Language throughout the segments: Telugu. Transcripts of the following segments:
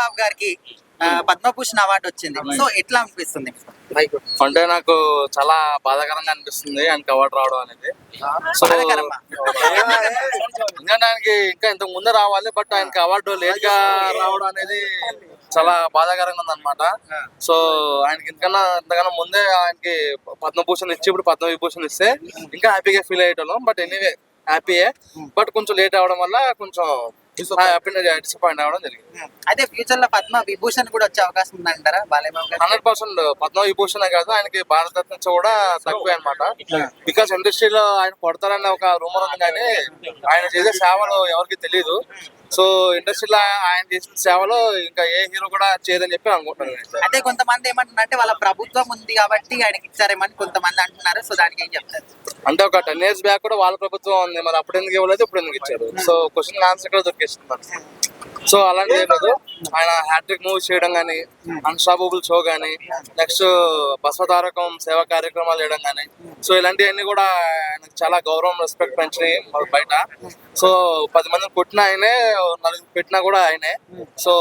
బాబు గారికి ఆ, పద్మభూషణ్ అవార్డు వచ్చింది. సో ఎట్లా అనిపిస్తుంది? అంటే నాకు చాలా బాధాకరంగా అనిపిస్తుంది ఆయనకి అవార్డు రావడం అనేది. సో? ఇంకా దానికి ఇంకా ఇంతకు ముందే రావాలి బట్ ఆయనకి అవార్డు లేట్గా రావడం అనేది చాలా బాధాకరంగా ఉంది అనమాట సో ఆయనకి ఇంకన్నా ఇంతకన్నా ముందే ఆయనకి పద్మభూషణ్ ఇచ్చి ఇప్పుడు పద్మ విభూషణ్ ఇస్తే ఇంకా హ్యాపీగా ఫీల్ అయ్యేటోళ్ళం. బట్ ఎనీవే హ్యాపీయే. బట్ కొంచెం లేట్ అవడం వల్ల కొంచెం డిసప్పాయింట్ అవ్వడం జరిగింది. అదే ఫ్యూచర్లో పద్మ విభూషణ్ కూడా వచ్చే అవకాశం ఉందంటారా బాలేబాబు గారు హండ్రెడ్ పర్సెంట్ పద్మ విభూషణ్ కాదు ఆయనకి భారతరత్న కూడా తక్కువే అనమాట బికాస్ ఇండస్ట్రీలో ఆయన కొడతారన్న ఒక రూమర్ ఉంది కానీ ఆయన చేసే సేవలు ఎవరికి తెలియదు సో ఇండస్ట్రీలో ఆయన చేసిన సేవలు ఇంకా ఏ హీరో కూడా చేయదని చెప్పి అనుకుంటున్నాను. అంటే కొంతమంది ఏమంటున్నారంటే వాళ్ళ ప్రభుత్వం ఉంది కాబట్టి ఆయనకి ఇచ్చారేమని కొంతమంది అంటున్నారు. సో దానికి ఏం చెప్తారు? అంటే ఒక టెన్ ఇయర్స్ బ్యాక్ కూడా వాళ్ళ ప్రభుత్వం ఉంది. మరి అప్పుడు ఎందుకు ఇవ్వలేదు? ఇప్పుడు ఎందుకు ఇచ్చారు? సో క్వశ్చన్ ఆన్సర్ కూడా దొరికేస్తుంది మనకి. సో అలాంటి లేదు. ఆయన హ్యాట్రిక్ మూవీ చేయడం కానీ అన్స్టాపబుల్ షో కానీ నెక్స్ట్ బసవతారకం సేవా కార్యక్రమాలు చేయడం కానీ సో ఇలాంటివన్నీ కూడా ఆయనకు చాలా గౌరవం రెస్పెక్ట్ పెంచినాయి బయట. సో పది మందిని కొట్టిన ఆయనే నలుగురు పెట్టినా కూడా ఆయనే. సో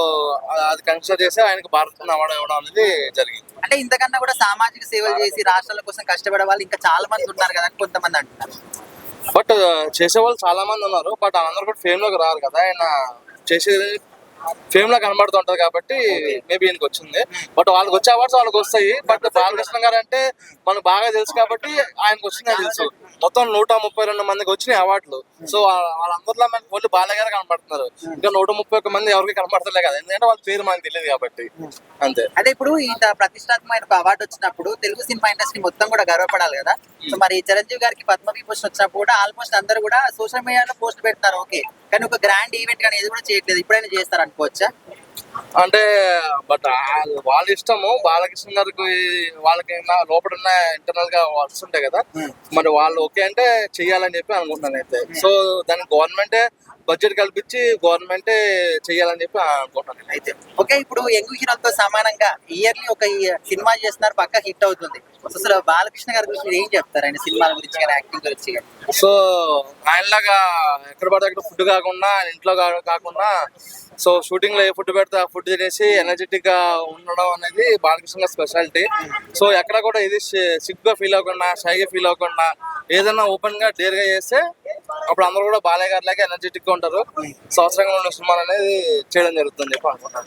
అది కన్సిడర్ చేసి ఆయనకు భారత అవార్డు ఇవ్వడం అనేది జరిగింది. అంటే ఇంతకన్నా కూడా సామాజిక సేవలు చేసి రాష్ట్రాల కోసం కష్టపడే వాళ్ళు ఇంకా చాలా మంది ఉన్నారు కదా కొంతమంది అంటున్నారు. బట్ చేసే వాళ్ళు చాలా మంది ఉన్నారు. బట్ అందరూ కూడా ఫేమ్లోకి రారు కదా. ఆయన చేసేది ఫేమ్లో కనబడుతుంటది కాబట్టి మేబీ ఈయనకి వచ్చింది. బట్ వాళ్ళకి వచ్చే అవార్డ్స్ వాళ్ళకి వస్తాయి. బట్ బాలకృష్ణ గారు అంటే మనకు బాగా తెలుసు కాబట్టి ఆయనకు వచ్చిందని తెలుసు. మొత్తం నూట ముప్పై రెండు మందికి వచ్చినాయి అవార్డులు. సో వాళ్ళందరిలో మనకి ఓన్లీ బాలయ్య గారు కనబడుతున్నారు. ఇంకా నూట ముప్పై ఒక్క మంది ఎవరికి కనబడతలే కదా. ఎందుకంటే వాళ్ళ పేరు మనకు తెలియదు కాబట్టి. అంతే. అదే ఇప్పుడు ఇంత ప్రతిష్టాత్మకమైన ఒక అవార్డు వచ్చినప్పుడు తెలుగు సినిమా ఇండస్ట్రీ మొత్తం కూడా గర్వపడాలి కదా. సో మరి చిరంజీవి గారికి పద్మ విభూషణ్ వచ్చినప్పుడు కూడా ఆల్మోస్ట్ అందరూ కూడా సోషల్ మీడియాలో పోస్ట్ పెడతారు. ఓకే కానీ ఒక గ్రాండ్ ఈవెంట్ కానీ ఏది కూడా చేయట్లేదు. ఇప్పుడైనా చేస్తారు అనుకోవచ్చా అంటే బట్ వాళ్ళ ఇష్టము బాలకృష్ణ గారికి వాళ్ళకి లోపల ఉన్న ఇంటర్నల్గా వర్క్స్ ఉంటాయి కదా మరి వాళ్ళు ఓకే అంటే చెయ్యాలని చెప్పి అనుకుంటున్నాను అయితే. సో దానికి గవర్నమెంటే బడ్జెట్ కల్పించి గవర్నమెంటే చెయ్యాలని చెప్పి అనుకుంటున్నాను అయితే. ఓకే ఇప్పుడు యంగ్ హీరోలతో సమానంగా ఇయర్లీ ఒక సినిమా చేస్తున్నారు పక్క హిట్ అవుతుంది. అసలు బాలకృష్ణ గారి గురించి మీరు ఏం చెప్తారు? ఆయన సినిమాల గురించి కానీ యాక్టింగ్ గురించి కానీ. సో ఆయనలాగా ఎక్కడ పడితే అక్కడ ఫుడ్ కాకుండా ఇంట్లో కాకుండా సో షూటింగ్లో ఏ ఫుడ్ పెడితే ఆ ఫుడ్ తినేసి ఎనర్జెటిక్గా ఉండడం అనేది బాలకృష్ణ స్పెషాలిటీ. సో ఎక్కడ కూడా ఇది సిగ్గా ఫీల్ అవ్వకుండా షైగా ఫీల్ అవ్వకుండా ఏదైనా ఓపెన్గా డేర్గా చేస్తే అప్పుడు అందరూ కూడా బాలయ్య గారి లాగా ఎనర్జెటిక్గా ఉంటారు. సో అవసరంగా ఉన్న సినిమాలు అనేది చేయడం జరుగుతుంది. చెప్పి అనుకుంటాను